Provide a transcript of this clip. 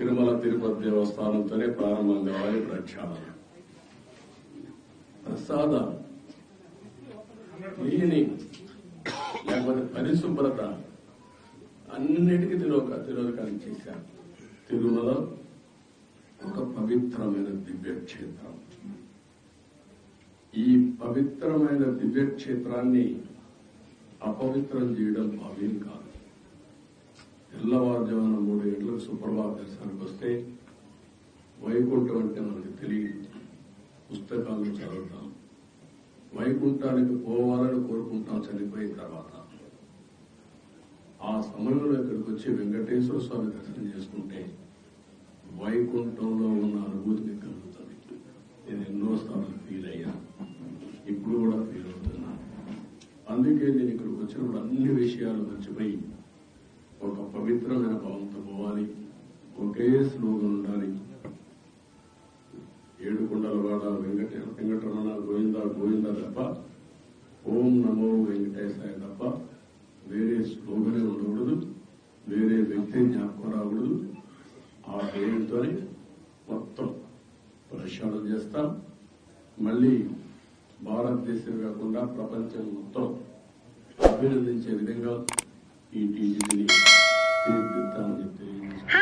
తిరుమల తిరుపతి దేవస్థానంతోనే ప్రారంభం కావాలి ప్రక్షాళన. ప్రసాదం. క్లీనింగ్ లేకపోతే పరిశుభ్రత. అన్నిటికీ తిరోక తిరోధకాన్ని చేశారు. తిరుమల ఒక పవిత్రమైన దివ్యక్షేత్రం. ఈ పవిత్రమైన దివ్యక్షేత్రాన్ని అపవిత్రం చేయడం భావ్యం కాదు. దర్శనానికి వస్తే వైకుంఠం అంటే మనకు తెలియదు. పుస్తకాలు చదువుతాం. వైకుంఠానికి పోవాలని కోరుకుంటాం చనిపోయిన తర్వాత. ఆ సమయంలో ఇక్కడికి వచ్చి వెంకటేశ్వర స్వామి దర్శనం చేసుకుంటే వైకుంఠంలో ఉన్న అనుభూతి కలుగుతుంది. నేను ఎన్నోసార్లు ఫీల్ అయ్యా. ఇప్పుడు కూడా ఫీల్ అవుతున్నా. అందుకే నేను ఇక్కడికి వచ్చినప్పుడు అన్ని విషయాలు మర్చిపోయి ఒక పవిత్రమైన భావంతో పోవాలి. ఒకే స్లోగన్ ఉండాలి. ఏడు కొండల వాడ వెంకట వెంకటరమణ గోవింద గోవింద తప్ప ఓం నమో వెంకటేశాయ తప్ప వేరే స్లోగనే ఉండకూడదు వేరే వ్యక్తి జ్ఞాపకం రాకూడదు. ఆ పేరుతోనే మొత్తం ప్రక్షాళన చేస్తాం. మళ్ళీ భారతదేశం కాకుండా ప్రపంచం మొత్తం అభినందించే విధంగా ఈ టీజీని